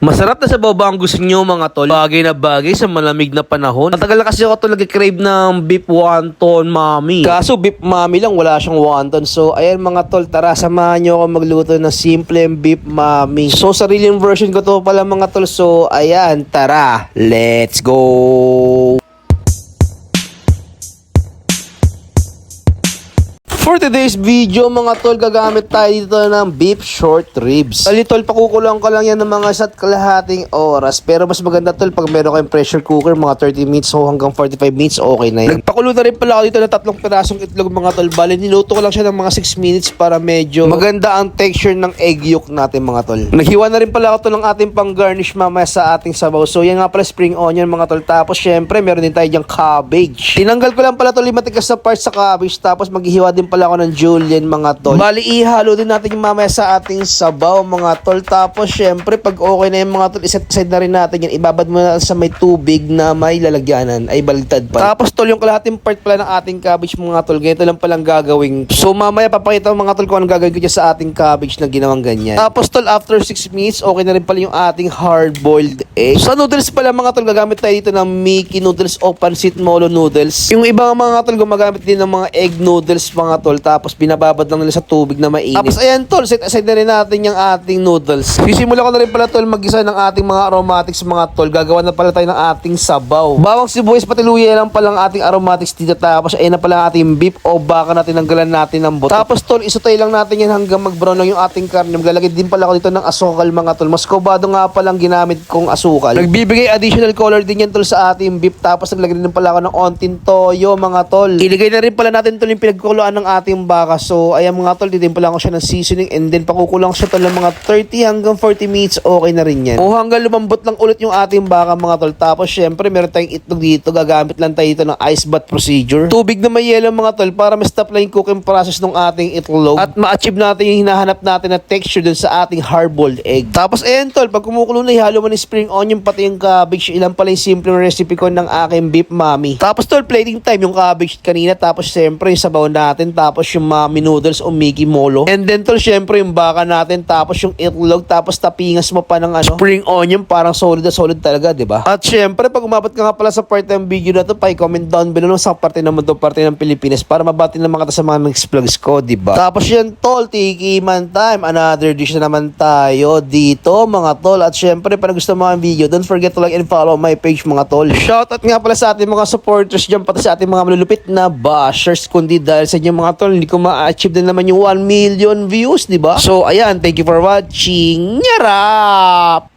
Masarap na sa baba ang gusto nyo mga tol. Bagay na bagay sa malamig na panahon. Matagal na kasi ako tol nag-crave ng beef wonton mami. Kaso beef mami lang wala siyang wonton. So ayan mga tol, tara samahan nyo ako magluto ng simple beef mami. So sariling version ko to pala mga tol. So ayan, tara, let's go! For today's video mga tol, gagamit tayo dito ng beef short ribs. Tali tol, pakukulang ka lang yan ng mga isa't kalahating oras. Pero mas maganda tol, pag meron kayong pressure cooker, mga 30 minutes o hanggang 45 minutes, okay na yan. Nagpakulo na rin pala ako dito ng tatlong pirasong itlog mga tol. Bali, niluto ko lang siya ng mga 6 minutes para medyo maganda ang texture ng egg yolk natin mga tol. Naghiwa na rin pala ako to ng ating pang garnish mamaya sa ating sabaw. So yan nga pala spring onion mga tol. Tapos syempre, meron din tayo diyang cabbage. Tinanggal ko lang pala tol yung matigas na parts sa cabbage. Tapos maghihiwa din pala ako ng julienne mga tol. Bali, ihalo din natin yung mamaya sa ating sabaw mga tol. Tapos syempre, pag okay na yung mga tol, iset aside na rin natin yan. Ibabad mo na sa may tubig na may lalagyanan. Ay, baligtad pa. Tapos tol, yung kalahating part pala ng ating cabbage mga tol. Ganito lang palang gagawin. So mamaya papakita ko mga tol kung anong gagawin ko sa ating cabbage na ginawang ganyan. Tapos tol, after 6 minutes, okay na rin pala yung ating hard-boiled egg. Sa noodles pala mga tol, gagamit tayo dito ng Mickey noodles o pancit molo noodles. Yung ibang mga tol, gumagamit din ng mga egg noodles mga tol. Tapos binababad lang nila sa tubig na mainit. Tapos ayan tol, set aside na rin natin yung ating noodles. Sisimula ko na rin pala tol mag-isa ng ating mga aromatics mga tol. Gagawa na pala tayo ng ating sabaw. Bawang sibuyas pati luya lang pala ang ating aromatics dito. Tapos ayan na pala ating beef o baka natin nanggalan natin ng buto. Tapos tol, isutay lang natin yan hanggang mag-brown lang yung ating karne. Maglalagay din pala ako dito ng asukal mga tol. Mas kubado nga palang ginamit kong asukal. Nagbibigay additional color din yan tol sa ating beef. Tapos naglagay din pala ako ng ontin toyo mga tol. Iligay na rin pala natin tol yung pinagkukuluan ng ating baka. So ayan mga tol, ditin pala ako siya ng seasoning and then pakukulang siya tol ng mga 30 hanggang 40 minutes. Okay na rin yan. O hanggang lumambot lang ulit yung ating baka mga tol. Tapos syempre meron tayong itlog dito. Gagamit lang tayo ito ng ice bath procedure. Tubig na may yellow mga tol para ma-stop lang yung cooking process ng ating itlog. At ma-achieve natin yung hinahanap natin na texture dun sa ating hard-boiled egg. Tapos ayan tol, pag kumukulo na ihalo mo ng spring onion pati yung cabbage. Ilan pala yung simple recipe ko ng aking beef mami. Tapos tol, plating time yung cabbage kanina. Tapos syempre yung sabaw natin. Tapos yung mami noodles o Mickey Molo. And then tol, syempre yung baka natin. Tapos yung itlog. Tapos tapingas mo pa ng ano, spring onion. Parang solid na solid talaga, di ba? At syempre, pag umabot ka nga pala sa part ng video na to, pa-comment down below sa parte naman to, parte ng Pilipinas para mabati ng mga sa mga next vlogs ko, di ba? Tapos yan tol, tiki man time. Another dish na naman tayo dito, mga tol. At syempre, para gusto mo ang video, don't forget to like and follow my page, mga tol. Shoutout nga pala sa ating mga supporters dyan, pati sa ating mga malulupit na bashers. Kundi dahil sa inyo mga tol, hindi ko ma-achieve din naman yung 1 million views, di ba? So, ayan, thank you for watching. Nyarap!